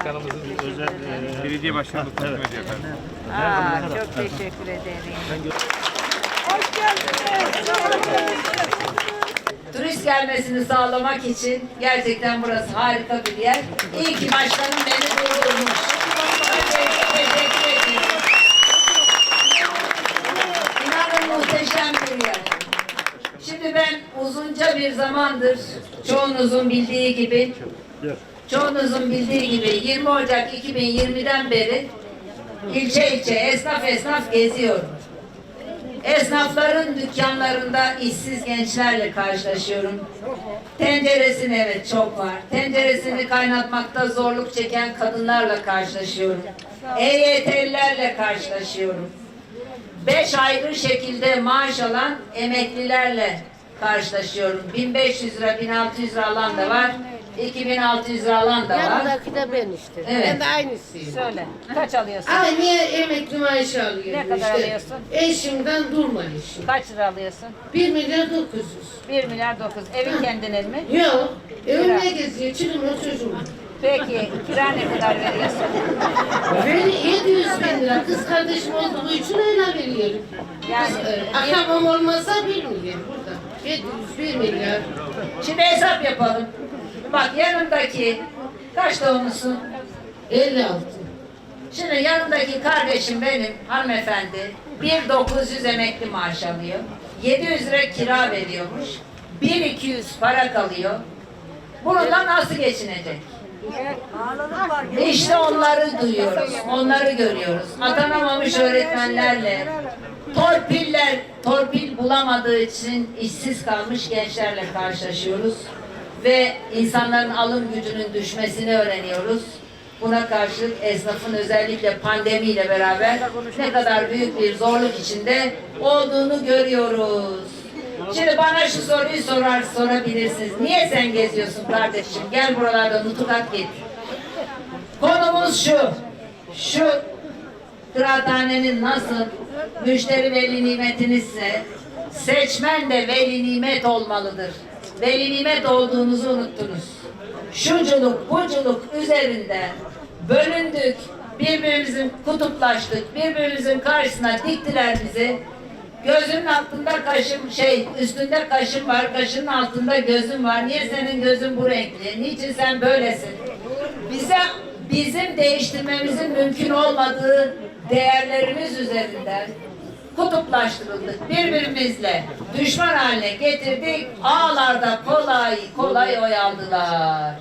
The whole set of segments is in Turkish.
Başkanımızın özel e, Belediye başkanlığı takdim ediyor efendim. Aa, çok teşekkür ederim. Turist gelmesini sağlamak için gerçekten burası harika bir yer. İyi ki başkanım beni. Öncelikle teşekkür ediyorum. İnanın muhteşem bir yer. Şimdi ben uzunca bir zamandır çoğunuzun bildiği gibi çoğunuzun bildiği gibi 20 Ocak 2020'den beri ilçe ilçe esnaf esnaf geziyorum. Esnafların dükkanlarında işsiz gençlerle karşılaşıyorum. Tenceresini evet çok var. Tenceresini kaynatmakta zorluk çeken kadınlarla karşılaşıyorum. EYT'lilerle karşılaşıyorum. Beş ayrı şekilde maaş alan emeklilerle karşılaşıyorum. 1500 lira, 1600 lira alan da var. 2600 lira alan da var. Yanındaki de ben işte. Evet. Ben de aynısıyım. Söyle. Kaç alıyorsun? Aynı emekli maaşı alıyorum Ne kadar işte. alıyorsun? Eşimden durma işim. Kaç lira alıyorsun? 1 milyar 900. 1 milyar 9. Evin kendinin mi? Yok. Evimde geziyor. Çıkmıyor çocuğum. Peki kira ne kadar veriyorsun? Ve 700 bin lira. Kız kardeşim olduğu için öyle veriyorum. Yani Ee, Akrabam olmasa 1 milyar burada. 700 1 milyar. şimdi hesap yapalım. Bak yanındaki kaç doğumlusun? 56. Şimdi yanındaki kardeşim benim hanımefendi 1900 emekli maaş alıyor. 700 lira kira veriyormuş. 1200 para kalıyor. Bununla nasıl geçinecek? İşte onları duyuyoruz, onları görüyoruz. Atanamamış öğretmenlerle, torpiller, torpil bulamadığı için işsiz kalmış gençlerle karşılaşıyoruz. Ve insanların alım gücünün düşmesini öğreniyoruz. Buna karşılık esnafın özellikle pandemiyle beraber ne kadar büyük bir zorluk içinde olduğunu görüyoruz. Şimdi bana şu soruyu sorar sorabilirsiniz. Niye sen geziyorsun kardeşim? Gel buralarda nutuk at git. Konumuz şu. Şu kıraathanenin nasıl müşteri veli nimetinizse seçmen de veli nimet olmalıdır. Veli nimet olduğunuzu unuttunuz. Şuculuk, buculuk üzerinde bölündük, birbirimizin kutuplaştık, birbirimizin karşısına diktiler bizi. Gözünün altında kaşım şey üstünde kaşım var kaşının altında gözüm var. Niye senin gözün bu renkli? Niçin sen böylesin? Bize bizim değiştirmemizin mümkün olmadığı değerlerimiz üzerinden kutuplaştırıldık. Birbirimizle düşman haline getirdik. Ağlarda kolay kolay oy aldılar.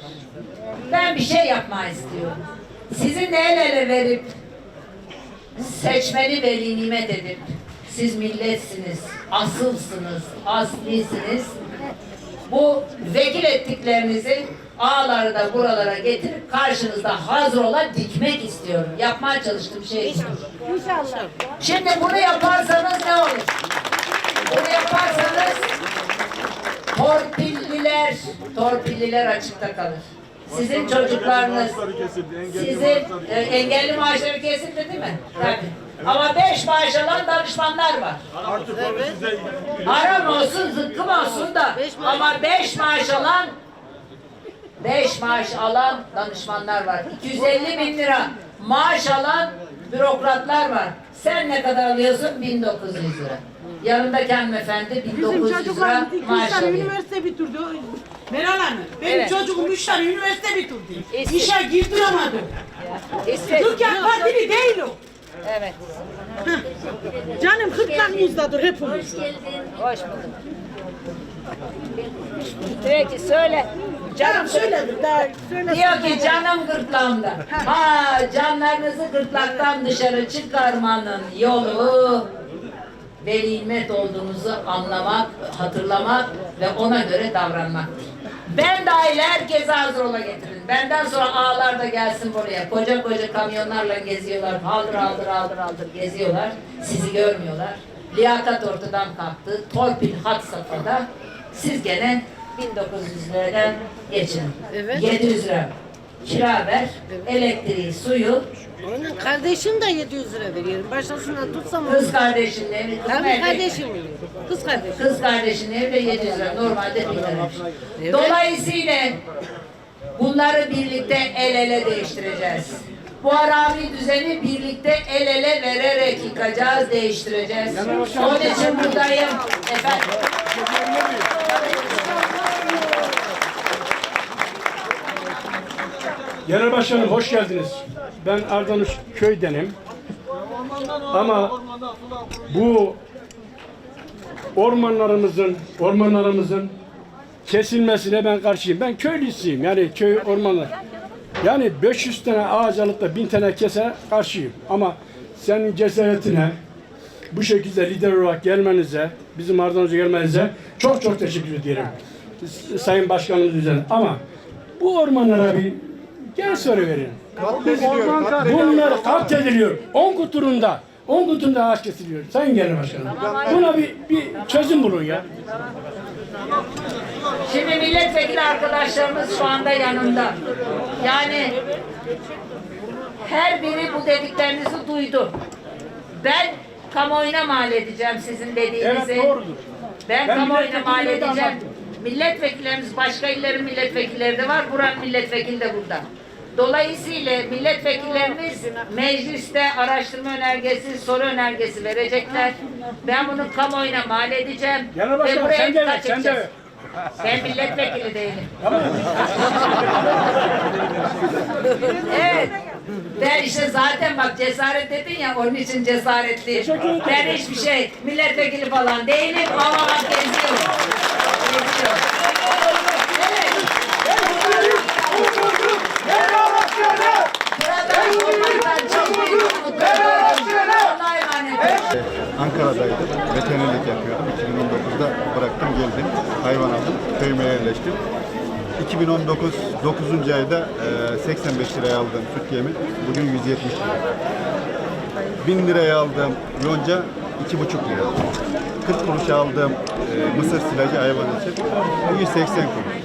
Ben bir şey yapmayı istiyorum. Sizinle el ele verip seçmeni veli nimet edip siz milletsiniz, asılsınız, aslisiniz. Bu vekil ettiklerinizi ağları da buralara getirip karşınızda hazır ola dikmek istiyorum. Yapmaya çalıştığım şey bu. İnşallah. Şimdi bunu yaparsanız ne olur? Bunu yaparsanız torpilliler, torpilliler açıkta kalır. Sizin çocuklarınız, sizin e, engelli maaşları kesildi değil mi? Tabii. Ama beş maaş alan danışmanlar var. Haram olsun, zıkkım olsun da Beş maaş. ama beş maaş alan beş maaş alan danışmanlar var. 250 bin lira maaş alan bürokratlar var. Sen ne kadar alıyorsun? 1900 lira. Yanındaki hanımefendi Bizim 1900 lira çocuklarım iki maaş üç tane alıyor. üniversite bitirdi. Meral Hanım, benim Evet. çocuğum üç tane üniversite bitirdi. Eski- İşe girdiremedi. İstek- Türkiye Partili değil o. Evet. Canım kırklarımızdadır hepimiz. Hoş bulduk. Peki söyle. Canım söyledim daha. Diyor ki canım gırtlağımda. Ha canlarınızı gırtlaktan dışarı çıkarmanın yolu veli nimet olduğunuzu anlamak, hatırlamak ve ona göre davranmaktır. Ben dahil herkese hazır ola getirin. Benden sonra ağlar da gelsin buraya. Koca koca kamyonlarla geziyorlar. Haldır haldır haldır haldır geziyorlar. Sizi görmüyorlar. Liyakat ortadan kalktı. Torpil hat safhada. Siz gene 1900 liradan geçin. Evet. 700 lira kira ver. Elektriği, suyu. Onun kardeşim de 700 lira veriyorum. Başkasından tutsam olur. Kız kardeşinin evi. kız Tabii kardeşim veriyor. Kız kardeşim. Kız kardeşinin evi de 700 lira. Normalde 1000 lira. Evet. Dolayısıyla Bunları birlikte el ele değiştireceğiz. Bu arabi düzeni birlikte el ele vererek yıkacağız, değiştireceğiz. Onun için buradayım. Efendim. Genel Başkanım hoş geldiniz. Ben Ardanuş köydenim. Ama bu ormanlarımızın ormanlarımızın kesilmesine ben karşıyım. Ben köylüsüyüm. Yani köy ormanı. Yani 500 tane ağaç alıp da 1000 tane kese karşıyım. Ama senin cesaretine bu şekilde lider olarak gelmenize, bizim Ardanuş'a gelmenize çok çok teşekkür ederim. Sayın Başkanımız üzerine. Ama bu ormanlara bir gel soru verin. Bunlar katlediliyor. 10 kuturunda. 10 kuturunda ağaç kesiliyor. Sayın Genel Başkanım. Buna bir, bir çözüm bulun ya. Şimdi milletvekili arkadaşlarımız şu anda yanımda. Yani her biri bu dediklerinizi duydu. Ben kamuoyuna mal edeceğim sizin dediğinizi. Evet, doğrudur. Ben, Ben kamuoyuna mal de edeceğim. anlattım. Milletvekillerimiz başka illerin milletvekilleri de var. Buranın milletvekili de burada. Dolayısıyla milletvekillerimiz mecliste araştırma önergesi, soru önergesi verecekler. Ben bunu kamuoyuna mal edeceğim. Genel Ve buraya sen de ver, sen de ver. Ben milletvekili değilim. evet. Ben işte zaten bak cesaret dedin ya onun için cesaretliyim. Ben hiçbir şey milletvekili falan değilim ama bak geziyorum. Ankara'daydım. Veterinerlik yapıyordum. 2019'da bıraktım geldim. Hayvan aldım. Köyüme yerleştim. 2019 9. ayda e, 85 liraya aldığım süt yemi bugün 170 lira. 1000 liraya aldığım yonca 2,5 lira. 40 kuruşa aldığım e, mısır silajı hayvan için 180 kuruş.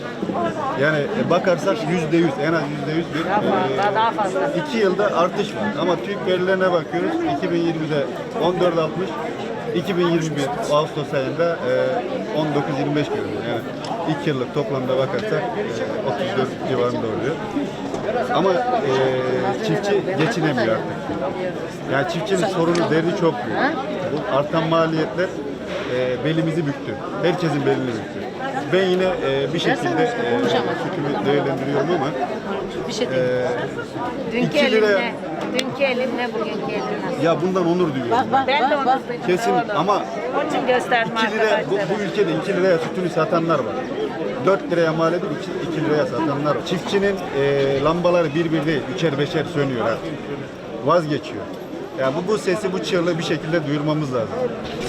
Yani e, bakarsak yüzde yüz, en az yüzde yüz bir e, Daha fazla. iki yılda artış var. Ama TÜİK verilerine bakıyoruz. 2020'de 14.60, 2021 Ağustos ayında e, 19.25 görünüyor. Yani iki yıllık toplamda bakarsak e, 34 civarında oluyor. Ama e, çiftçi geçinemiyor artık. Yani çiftçinin sorunu, derdi çok büyük. Bu artan maliyetler e, belimizi büktü. Herkesin belini büktü. Ben yine e, bir şekilde e, sütümü değerlendiriyorum ama e, Dünkü İki elimle, dünkü elimle bugünkü elimle. ya bundan onur duyuyorum. Ben de onu Kesin ama Onun için gösterdim 2 lira bu, arkadaşlara. bu ülkede 2 liraya sütünü satanlar var. 4 liraya mal edip 2, 2 liraya satanlar var. Çiftçinin e, lambaları bir bir değil, üçer beşer sönüyor artık. Vazgeçiyor. Ya bu, bu sesi, bu çığlığı bir şekilde duyurmamız lazım.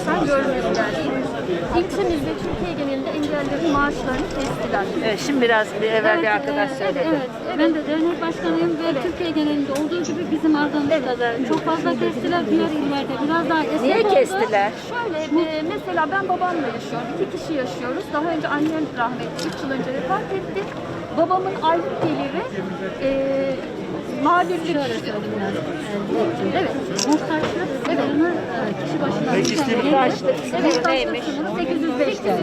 Sen görmediler. İlçemizde Türkiye genelinde engellilerin maaşlarını kestiler. Evet, şimdi biraz bir evvel bir Evet, arkadaş e, söyledi. Evet, evet. Ben de dernek başkanıyım ve Türkiye genelinde olduğu gibi bizim Ardahan'da da çok fazla kestiler. Diğer illerde biraz daha esnek Niye oldu. kestiler? Şöyle, e, mesela ben babamla yaşıyorum. İki kişi yaşıyoruz. Daha önce annem rahmetli 3 yıl önce vefat etti. Babamın aylık geliri e, mağdurluk. Şöyle söyleyeyim biraz. Evet. Muhtaçlık sınırını kişi başına... Muhtaçlık sınırı neymiş? 805 TL.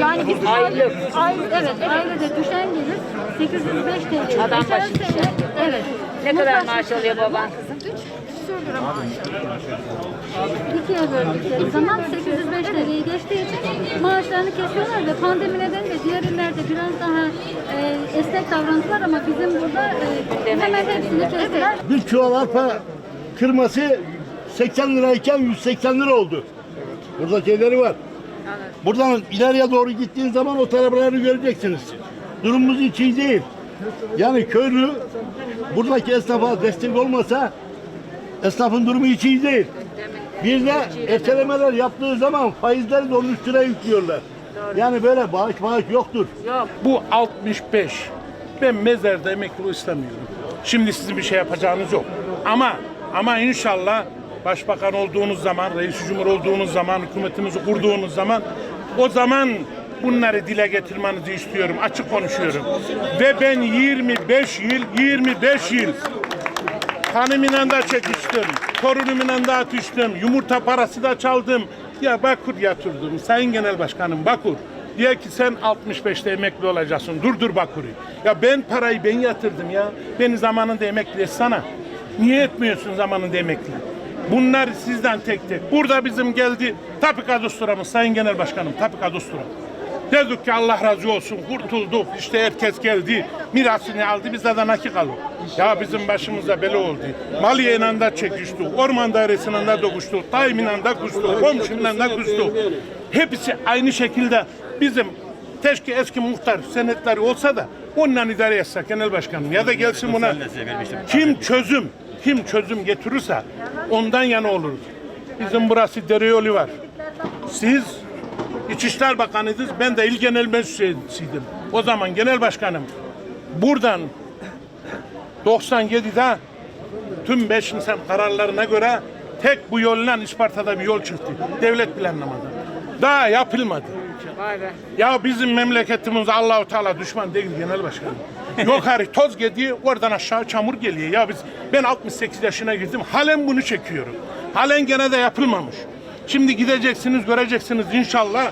Yani biz aylık. Aylık evet. Ailede düşen gelir 805 TL. Adam başı. Evet. Ne kadar maaş alıyor baban 3 küsür lira maaşı. 2'ye böldükleri zaman 805 TL'yi geçtiği için maaşlarını kesiyorlar ve pandemi nedeniyle diğer illerde biraz daha e, esnek davrandılar ama bizim burada e, hemen hepsini kestiler. Bir çuval arpa kırması 80 lirayken 180 lira oldu. Burada şeyleri var. Buradan ileriye doğru gittiğin zaman o tarafları göreceksiniz. Durumumuz hiç iyi değil. Yani köylü buradaki esnafa destek olmasa esnafın durumu hiç iyi değil. Bir de ertelemeler yaptığı zaman faizleri de onun üstüne yüklüyorlar. Yani böyle bağış bağış yoktur. Bu 65. Ben mezarda emekli istemiyorum. Şimdi sizin bir şey yapacağınız yok. Ama ama inşallah başbakan olduğunuz zaman, reis cumhur olduğunuz zaman, hükümetimizi kurduğunuz zaman o zaman bunları dile getirmenizi istiyorum. Açık konuşuyorum. Ve ben 25 yıl, 25 yıl Hanımla da çekiştim. Torunumla da atıştım. Yumurta parası da çaldım. Ya Bakur yatırdım. Sayın Genel Başkanım Bakur. Diyor ki sen 65'te emekli olacaksın. Dur dur Bakuri. Ya ben parayı ben yatırdım ya. Beni zamanında emekli etsene. Niye etmiyorsun zamanında emekli? Bunlar sizden tek tek. Burada bizim geldi Tapika Dusturamız, Sayın Genel Başkanım Tapika Dustura. Dedik ki Allah razı olsun kurtulduk. İşte herkes geldi. Mirasını aldı. Bizde de nakit kalır. Ya bizim başımıza bela oldu. Maliye'yle de çekiştik. Orman dairesiyle de dokuştuk. Dayımla da kuştuk. Komşumla da kuştuk. Hepsi aynı şekilde bizim keşke eski muhtar senetleri olsa da onunla idare etsek genel başkanım. Ya da gelsin buna kim çözüm kim çözüm getirirse ondan yana oluruz. Bizim burası dere yolu var. Siz İçişler Bakanıydınız, ben de İl Genel Meclisiydim. O zaman Genel Başkanım buradan 97'de tüm 5 Nisan kararlarına göre tek bu yolla Isparta'da bir yol çıktı. Devlet planlamadı. Daha yapılmadı. Ya bizim memleketimiz Allahu Teala düşman değil genel başkanım. Yukarı toz geliyor, oradan aşağı çamur geliyor. Ya biz ben 68 yaşına girdim. Halen bunu çekiyorum. Halen gene de yapılmamış. Şimdi gideceksiniz, göreceksiniz inşallah.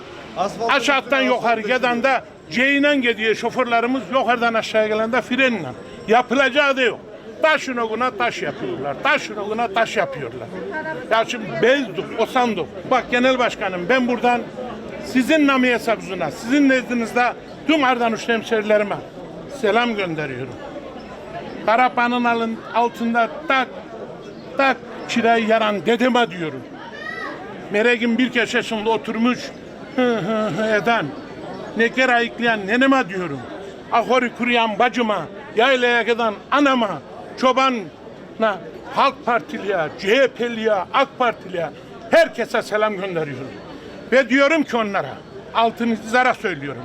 Aşağıdan yukarı gelen de Ceylan gidiyor şoförlerimiz yukarıdan aşağı gelen de frenle. Yapılacağı da yok. Taşın okuna taş yapıyorlar. Taşın okuna taş yapıyorlar. Ya şimdi bezdik, osandık. Bak genel başkanım ben buradan sizin nami hesabınıza, sizin nezdinizde tüm Ardanuş hemşerilerime selam gönderiyorum. Karapanın altında tak tak çireyi yaran dedeme diyorum. Meregin bir köşesinde oturmuş eden neker ayıklayan neneme diyorum. Ahori kuruyan bacıma, yaylaya giden anama, çobanla, Halk Partiliye, CHP'liye, AK Partiliye herkese selam gönderiyorum. Ve diyorum ki onlara, altını çizerek söylüyorum.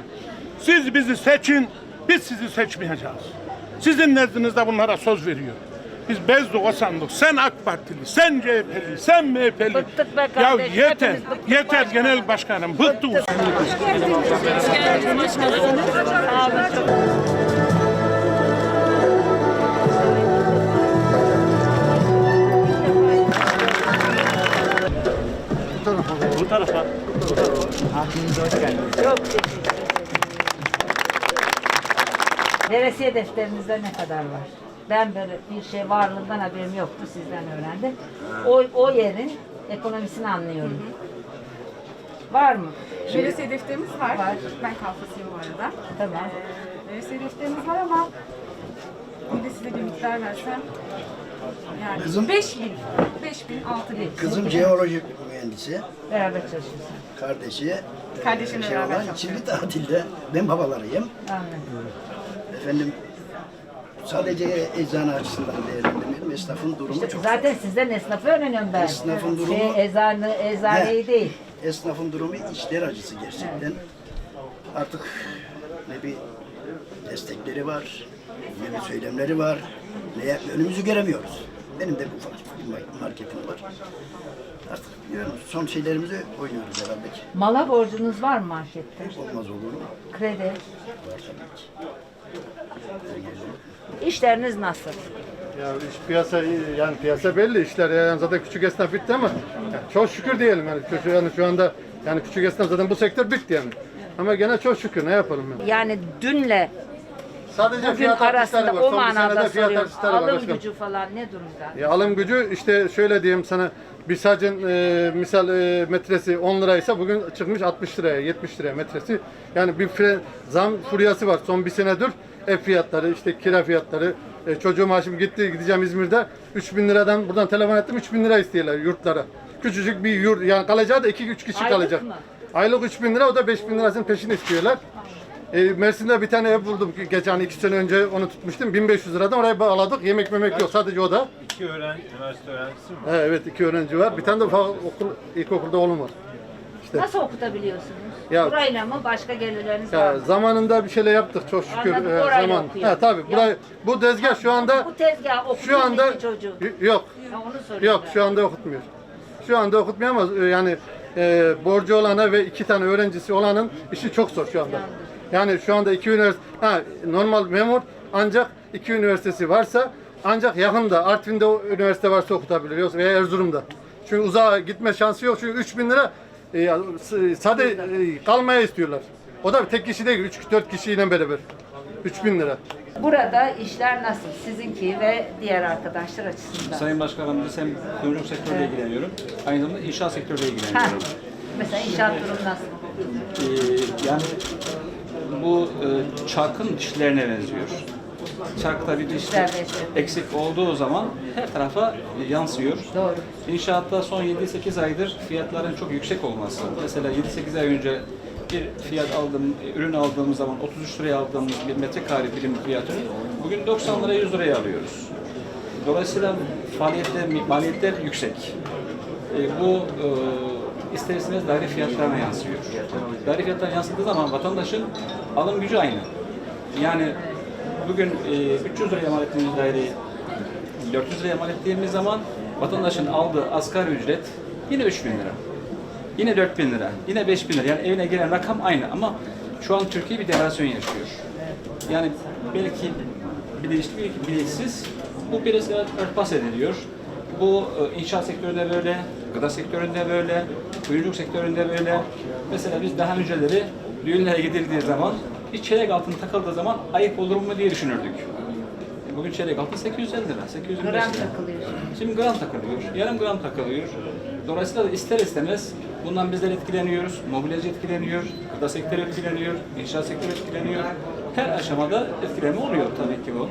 Siz bizi seçin, biz sizi seçmeyeceğiz. Sizin nezdinizde bunlara söz veriyor. Biz bezdik o sandık. Sen AK Partili, sen CHP'li, sen MHP'li. Bıktık be Ya kardeş, yeter, hepimiz bıktık yeter başkanım. genel başkanım. Bıktık. Veresiye defterinizde ne kadar var? Ben böyle bir şey varlığından haberim yoktu sizden öğrendim. O, o yerin ekonomisini anlıyorum. Var mı? Veresiye defterimiz var. Var. Ben kalfasıyım bu arada. Tamam. Ee, veresiye defterimiz var ama bir de size bir miktar versem yani Kızım- 5 bin, 5 bin, 6 bin. Kızım jeoloji mühendisi, Beraber çalışıyorsun. kardeşi Kardeşimle şey beraber olan çalışıyoruz. çiftli tatilde. Ben babalarıyım. Anladım. Efendim sadece eczane açısından değerlendirmeyelim. Esnafın durumu İşte çok zaten sizden esnafı öğreniyorum ben. Esnafın durumu- Şey, eczane, eczaneyi değil. Esnafın durumu içler acısı gerçekten. Artık ne bir destekleri var, ne bir söylemleri var, ne önümüzü göremiyoruz. Benim de ufak bir marketim var. Artık biliyorum son şeylerimizi oynuyoruz herhalde ki. Mala borcunuz var mı markette? Olmaz olur mu? Kredi. Var tabii ki. İşleriniz nasıl? Ya iş piyasa yani piyasa belli işler yani zaten küçük esnaf bitti ama yani çok şükür diyelim yani küçük yani şu anda yani küçük esnaf zaten bu sektör bitti yani. Ama gene çok şükür ne yapalım yani. Yani dünle Sadece bugün fiyat arasında artışları var. o Son bir senede manada fiyat soruyorum. artışları var Alım başkanım. gücü falan ne durumda? Ya alım gücü işte şöyle diyeyim sana bir sacın e, misal e, metresi 10 liraysa bugün çıkmış 60 liraya 70 liraya metresi. Yani bir fre, zam furyası var son bir senedir. Ev fiyatları işte kira fiyatları e, çocuğum maaşım gitti gideceğim İzmir'de 3000 liradan buradan telefon ettim 3000 lira istiyorlar yurtlara. Küçücük bir yurt yani kalacağı da 2-3 kişi Aylık kalacak. mı? Aylık 3000 lira o da 5000 lirasının peşini istiyorlar. E, Mersin'de bir tane ev buldum ki geçen iki sene önce onu tutmuştum. 1500 liradan oraya bağladık. Yemek memek yok sadece o da. İki öğren üniversite öğrencisi mi? He, evet iki öğrenci var. Bir tane de ufak okul, ilkokulda oğlum var. Nasıl okutabiliyorsunuz? Ya- Burayla mı başka gelirleriniz var Ya, mı? zamanında bir şeyler yaptık çok şükür. Anladım, e, zaman. okuyor. Ha tabii. Ya- Burayı, bu tezgah şu anda Bu tezgah okutuyor şu anda çocuğu? Yok. Ya onu soruyorum Yok ben. şu anda okutmuyor. Şu anda okutmuyor ama e, yani e, borcu olana ve iki tane öğrencisi olanın işi çok zor şu anda. Yani şu anda iki üniversite, ha, normal memur ancak iki üniversitesi varsa ancak yakında Artvin'de o üniversite varsa okutabilir yoksa veya Erzurum'da. Çünkü uzağa gitme şansı yok çünkü 3000 lira e, sade e, kalmaya istiyorlar. O da bir tek kişi değil, 3-4 kişiyle beraber. 3000 lira. Burada işler nasıl? Sizinki ve diğer arkadaşlar açısından. Sayın Başkanım biz hem kuyumculuk sektörüyle ilgileniyorum. Aynı zamanda inşaat sektörüyle Ha, ilgileniyorum. mesela inşaat durum nasıl? Ee, yani bu e, çarkın dişlerine benziyor. Çarkta bir diş Serbest. eksik olduğu zaman her tarafa yansıyor. Doğru. İnşaatta son 7-8 aydır fiyatların çok yüksek olması. Mesela 7-8 ay önce bir fiyat aldım, ürün aldığımız zaman 33 liraya aldığımız bir metrekare birim fiyatını bugün 90 liraya 100 liraya alıyoruz. Dolayısıyla faaliyetler, maliyetler yüksek. E, bu e, ister istemez daire fiyatlarına yansıyor. Daire fiyatlarına yansıdığı zaman vatandaşın alım gücü aynı. Yani bugün e, 300 liraya mal ettiğimiz daireyi 400 liraya mal ettiğimiz zaman vatandaşın aldığı asgari ücret yine 3000 lira. Yine 4000 lira, yine 5000 lira. Yani evine gelen rakam aynı ama şu an Türkiye bir devalüasyon yaşıyor. Yani belki bilinçli, belki bilinçsiz bu biraz örtbas ediliyor. Bu e, inşaat sektöründe böyle, gıda sektöründe böyle, kuyumculuk sektöründe böyle. Mesela biz daha önceleri düğünlere gidildiği zaman bir çeyrek altın takıldığı zaman ayıp olur mu diye düşünürdük. Bugün çeyrek altın 850 lira, 825 lira. Gram takılıyor. Şimdi gram takılıyor, yarım gram takılıyor. Dolayısıyla da ister istemez bundan bizler etkileniyoruz. Mobilyacı etkileniyor, gıda sektörü etkileniyor, inşaat sektörü etkileniyor. Her aşamada etkileme oluyor tabii ki bu.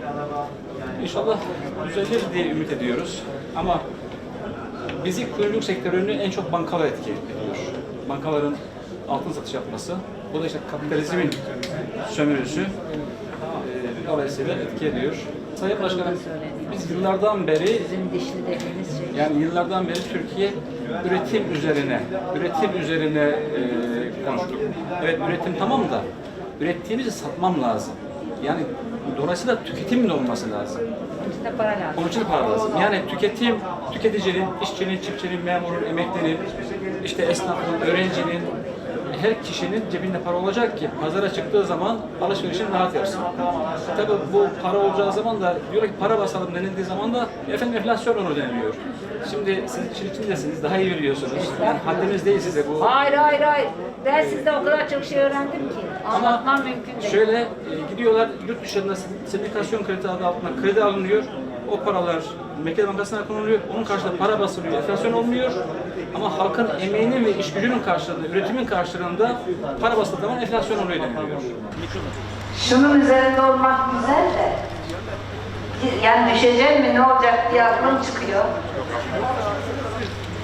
İnşallah düzelir diye ümit ediyoruz. Ama bizi kuyumculuk sektörünü en çok bankalar etki ediyor. Bankaların altın satış yapması. Bu da işte kapitalizmin sömürüsü. Ee, Dolayısıyla etki ediyor. Sayın Başkanım, biz yıllardan beri şey. yani yıllardan beri Türkiye üretim üzerine, üretim üzerine e, konuştuk. Evet üretim tamam da ürettiğimizi satmam lazım. Yani dolayısıyla tüketimin olması lazım. İşte para lazım. Onun için para lazım. Yani tüketim, tüketicinin, işçinin, çiftçinin, memurun, emeklinin, işte esnafın, öğrencinin, her kişinin cebinde para olacak ki pazara çıktığı zaman alışverişini rahat yapsın. Tabii bu para olacağı zaman da diyor ki para basalım denildiği zaman da efendim enflasyon onu deniliyor. Şimdi siz işin içindesiniz, daha iyi biliyorsunuz. Yani haddimiz değil size bu. Hayır hayır hayır. Ben sizden o kadar çok şey öğrendim ki. Anlatmam mümkün değil. Şöyle e, gidiyorlar yurt dışında sendikasyon kredi adı altında kredi alınıyor. O paralar Merkez Bankası'na konuluyor. Onun karşılığında para basılıyor. Enflasyon olmuyor. Ama halkın emeğinin ve iş gücünün karşılığında, üretimin karşılığında para basıldığı zaman enflasyon oluyor deniliyor. Şunun üzerinde olmak güzel de. Yani düşeceğim mi ne olacak diye aklım çıkıyor.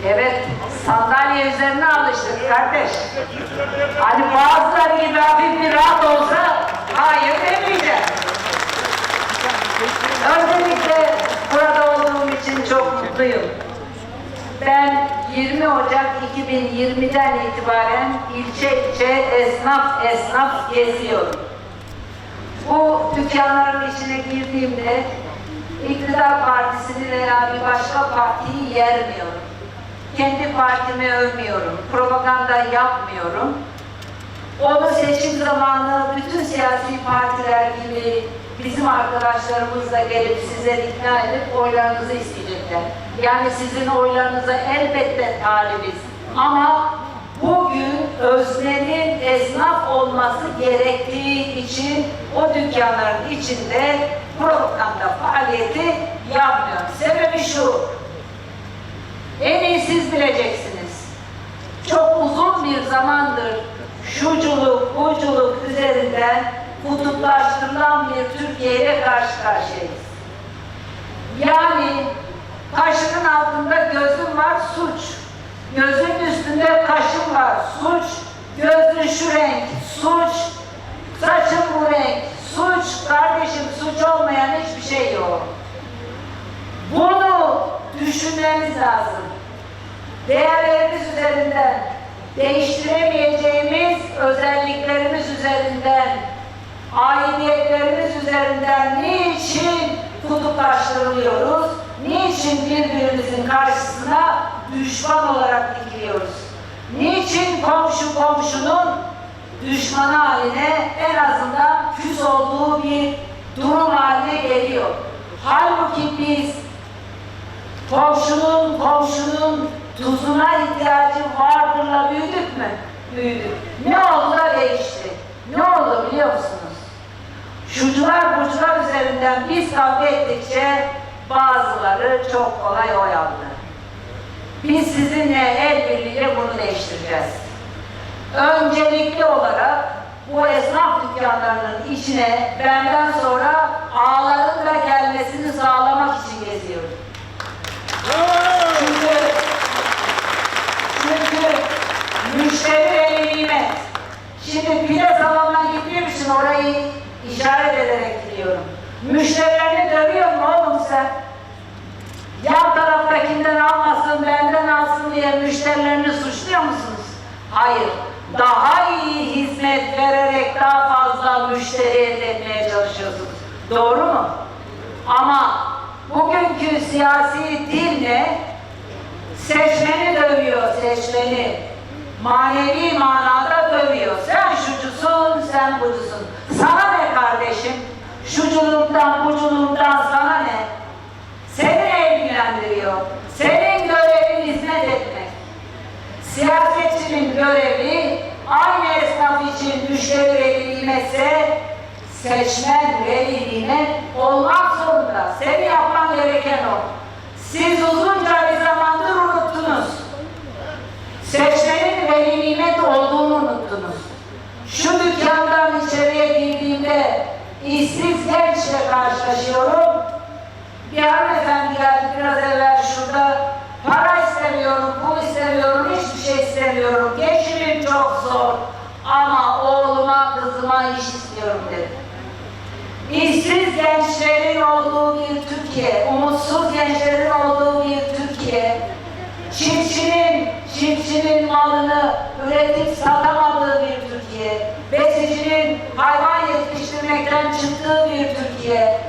Evet, sandalye üzerine alıştık kardeş. Hani bazıları gibi hafif bir rahat olsa hayır demeyeceğim. Öncelikle burada olduğum için çok mutluyum. Ben 20 Ocak 2020'den itibaren ilçe ilçe esnaf esnaf geziyorum. Bu dükkanların içine girdiğimde iktidar partisini veya bir başka partiyi yermiyorum. Kendi partimi övmüyorum, propaganda yapmıyorum. Onu seçim zamanı bütün siyasi partiler gibi bizim arkadaşlarımız da gelip sizleri ikna edip oylarınızı isteyecekler. Yani sizin oylarınıza elbette talibiz. Ama bugün öznenin esnaf olması gerektiği için o dükkanların içinde propaganda faaliyeti yapmıyorum. Sebebi şu, en iyi siz bileceksiniz. Çok uzun bir zamandır şuculuk, buculuk üzerinden kutuplaştırılan bir Türkiye ile karşı karşıyayız. Yani kaşının altında gözün var suç. Gözün üstünde kaşın var suç. Gözün şu renk suç. Saçın bu renk suç. Kardeşim suç olmayan hiçbir şey yok. Bunu düşünmemiz lazım. Değerlerimiz üzerinden, değiştiremeyeceğimiz özelliklerimiz üzerinden, aidiyetlerimiz üzerinden niçin kutuplaştırılıyoruz? Niçin birbirimizin karşısına düşman olarak dikiliyoruz? Niçin komşu komşunun düşmanı haline en azından küs olduğu bir durum haline geliyor? Halbuki biz komşunun komşunun tuzuna ihtiyacı vardırla büyüdük mü? Büyüdük. Ne oldu da değişti? Ne oldu biliyor musunuz? Şucular burcular üzerinden biz kavga ettikçe bazıları çok kolay oy aldı. Biz sizinle el birliğiyle bunu değiştireceğiz. Öncelikli olarak bu esnaf dükkanlarının içine benden sonra ağların da gelmesini sağlamak için geziyorum. Çünkü, çünkü müşteri veli nimet. Şimdi pide salonuna gittiğim için orayı işaret ederek gidiyorum. Müşterilerini dövüyor mu oğlum sen? Yan taraftakinden almasın, benden alsın diye müşterilerini suçluyor musunuz? Hayır. Daha iyi hizmet vererek daha fazla müşteri elde etmeye çalışıyorsunuz. Doğru mu? Ama bugünkü siyasi dil ne? Seçmeni dövüyor, seçmeni. Manevi manada dövüyor. Sen şucusun, sen bucusun. Sana ne kardeşim? Şuculuktan, buculuktan sana ne? Seni ilgilendiriyor. Senin görevin hizmet etmek. Siyasetçinin görevi aynı esnaf için müşteri veli seçmen veli olmak zorunda. Seni yapman gereken o. Siz uzunca bir zamandır. Seçmenin veli nimet olduğunu unuttunuz. Şu dükkandan içeriye girdiğimde işsiz gençle karşılaşıyorum. Bir hanımefendi geldi biraz evvel şurada. Para istemiyorum, pul istemiyorum, hiçbir şey istemiyorum. Geçimim çok zor. Ama oğluma, kızıma iş istiyorum dedi. İşsiz gençlerin olduğu bir Türkiye, umutsuz gençlerin olduğu bir Türkiye, çiftçinin, çiftçinin malını üretip satamadığı bir Türkiye, besicinin hayvan yetiştirmekten çıktığı bir Türkiye,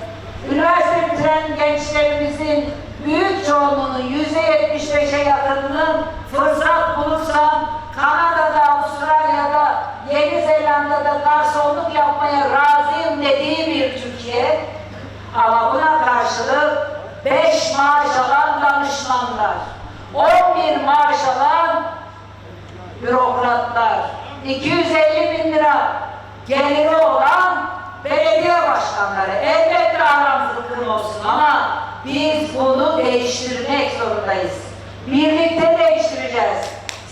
üniversite bitiren gençlerimizin büyük çoğunluğunun yüzde yetmiş beşe yakınının fırsat bulursam Kanada'da, Avustralya'da, Yeni Zelanda'da garsonluk yapmaya razıyım dediği bir Türkiye. Ama buna karşılık beş maaş alan danışmanlar, 11 maaş alan bürokratlar, 250 bin lira geliri olan belediye başkanları. Elbette aram zıkkım olsun ama biz bunu değiştirmek zorundayız. Birlikte değiştireceğiz.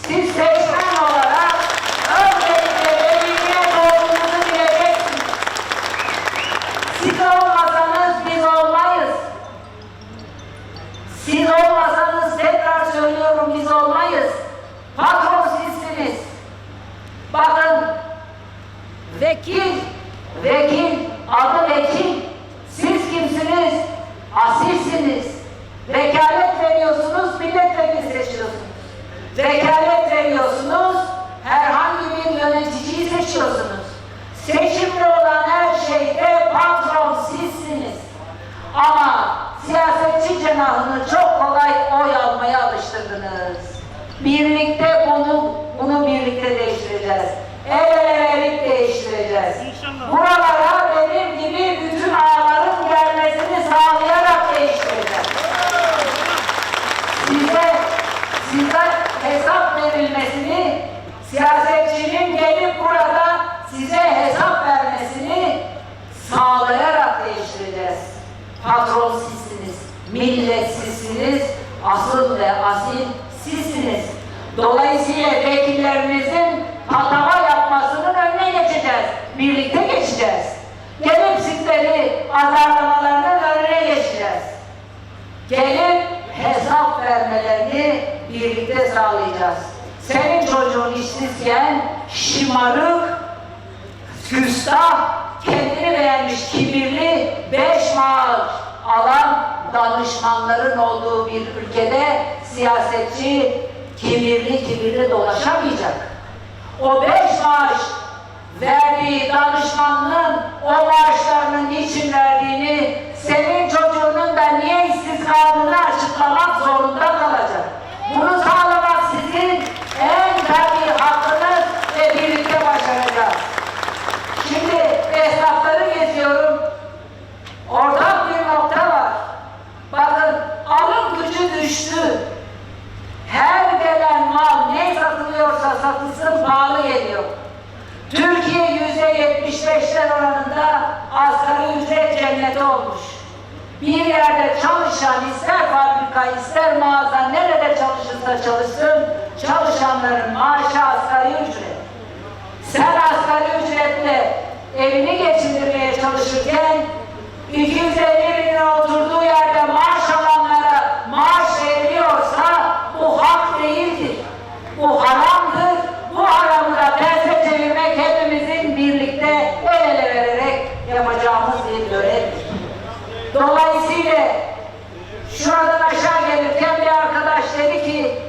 Siz seçmen olarak öncelikle belediye olduğunuzu bileceksiniz. Siz olmasanız biz olmayız. Siz olmasanız tekrar söylüyorum biz olmayız. Patron sizsiniz. Bakın vekil, vekil, adı vekil. Siz kimsiniz? Asilsiniz. Vekalet veriyorsunuz, milletvekili seçiyorsunuz. Vekalet veriyorsunuz, herhangi bir yöneticiyi seçiyorsunuz. Seçimde olan her şeyde patron sizsiniz. Ama siyasetçi cenahını çok kolay oy almaya alıştırdınız. Birlikte bunu bunu birlikte değiştireceğiz. El ele değiştireceğiz. Buralara benim gibi bütün ağların gelmesini sağlayarak değiştireceğiz. Size, size hesap verilmesini, siyasetçinin gelip burada size hesap vermesini sağlayarak değiştireceğiz. Patron sizsiniz, millet sizsiniz, asıl ve asil sizsiniz. Dolayısıyla vekillerinizin hata yapmasının önüne geçeceğiz. Birlikte geçeceğiz. Gelip sizleri azarlamalarının önüne geçeceğiz. Gelip hesap vermelerini birlikte sağlayacağız. Senin çocuğun işsizken şımarık, küstah, kendini beğenmiş kibirli beş maaş alan danışmanların olduğu bir ülkede siyasetçi kibirli kibirli dolaşamayacak. O beş maaş verdiği danışmanlığın o maaşlarının niçin verdiğini senin çocuğunun da niye işsiz kaldığını açıklamak zorunda kalacak. Bunu sağlamak sizin en tabii hakkınız ve birlikte başaracağız. Şimdi esnafları geziyorum. Ortak bir nokta var. Bakın alım gücü düştü. Her gelen mal ne satılıyorsa satılsın pahalı geliyor. Türkiye yüzde çalışan ister fabrika ister mağaza nerede çalışırsa çalışsın çalışanların maaşı asgari ücret. Sen asgari ücretle evini geçindirmeye çalışırken 250 bin lira oturduğu yerde maaş alanlara maaş veriliyorsa bu hak değildir. Bu haramdır. Bu haramı da terse çevirmek hepimizin birlikte el ele vererek yapacağımız bir görevdir. Dolayısıyla şuradan aşağı gelirken bir arkadaş dedi ki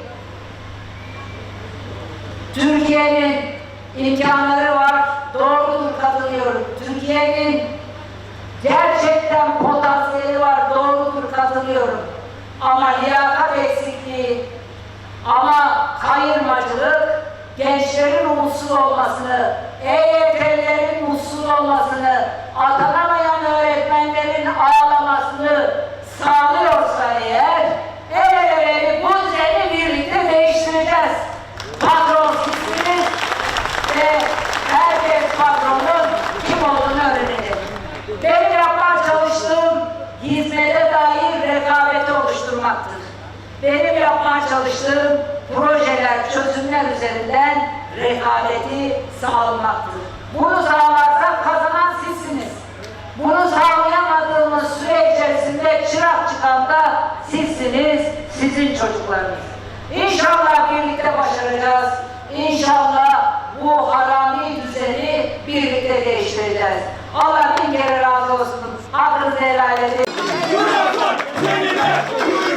Türkiye'nin imkanları var, doğrudur katılıyorum. Türkiye'nin gerçekten potansiyeli var, doğrudur katılıyorum. Ama liyakat eksikliği, ama kayırmacılık, gençlerin umutsuz olmasını, EYT'lerin mutsuz olmasını, atanamayan öğretmenlerin ağlamasını sağlıyorsa eğer, el ele bu düzeni birlikte değiştireceğiz. Patron sizsiniz ve herkes patronun kim olduğunu öğrenecek. Benim yapmaya çalıştığım hizmete dair rekabeti oluşturmaktır. Benim yapmaya çalıştığım projeler, çözümler üzerinden rekabeti sağlamaktır. Bunu sağlarsak kazanan sizsiniz. Bunu sağlayamadığımız süre içerisinde çırak çıkan da sizsiniz, sizin çocuklarınız. İnşallah birlikte başaracağız. İnşallah bu harami düzeni birlikte değiştireceğiz. Allah bin kere razı olsun. Hakkınızı helal edin. Hoş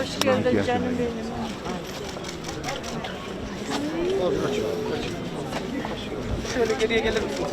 Hoş geldin canım benim. Şöyle geriye gelir misin?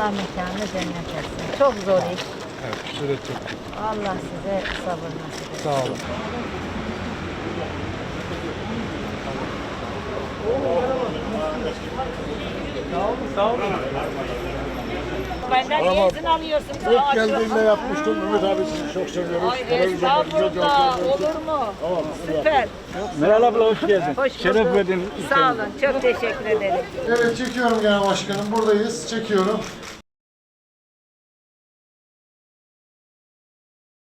Allah mekanı cennet etsin. Çok zor iş. Evet, şöyle çok. Allah size sabır nasip etsin. Sağ olun. Benden niye izin alıyorsunuz? İlk geldiğimde yapmıştım. Ümit abi sizi çok seviyoruz. Ay estağfurullah. Olur mu? Tamam. Süper. Meral abla hoş geldin. Hoş Şeref bulduk. verdin. Sağ olun. Çok teşekkür ederim. Evet çekiyorum genel başkanım. Buradayız. Çekiyorum.